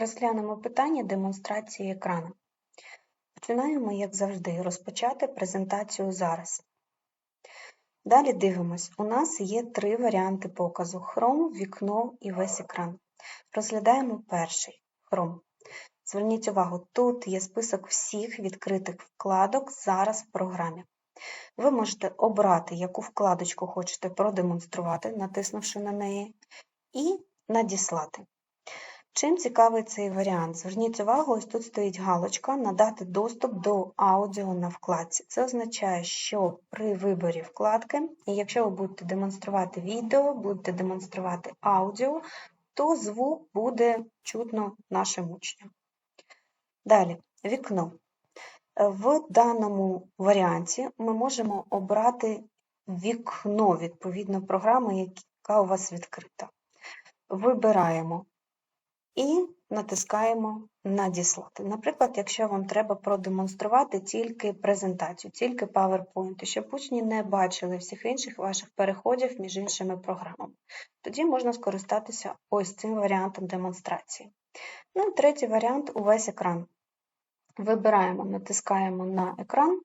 Розглянемо питання демонстрації екрану. Починаємо, як завжди, розпочати презентацію зараз. Далі дивимось. У нас є три варіанти показу: Chrome, вікно і весь екран. Розглядаємо перший Chrome. Зверніть увагу, тут є список всіх відкритих вкладок зараз в програмі. Ви можете обрати, яку вкладочку хочете продемонструвати, натиснувши на неї, і надіслати. Чим цікавий цей варіант? Зверніть увагу, ось тут стоїть галочка Надати доступ до аудіо на вкладці. Це означає, що при виборі вкладки, і якщо ви будете демонструвати відео, будете демонструвати аудіо, то звук буде чутно нашим учням. Далі, вікно. В даному варіанті ми можемо обрати вікно, відповідно, програми, яка у вас відкрита. Вибираємо і натискаємо Надіслати. Наприклад, якщо вам треба продемонструвати тільки презентацію, тільки PowerPoint, щоб учні не бачили всіх інших ваших переходів між іншими програмами. Тоді можна скористатися ось цим варіантом демонстрації. Ну третій варіант увесь екран. Вибираємо, натискаємо на екран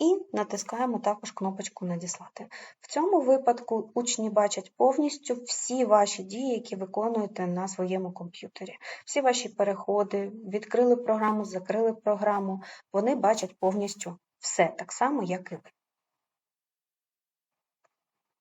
і натискаємо також кнопочку Надіслати. В цьому випадку учні бачать повністю всі ваші дії, які виконуєте на своєму комп'ютері. Всі ваші переходи, відкрили програму, закрили програму, вони бачать повністю все, так само, як і ви.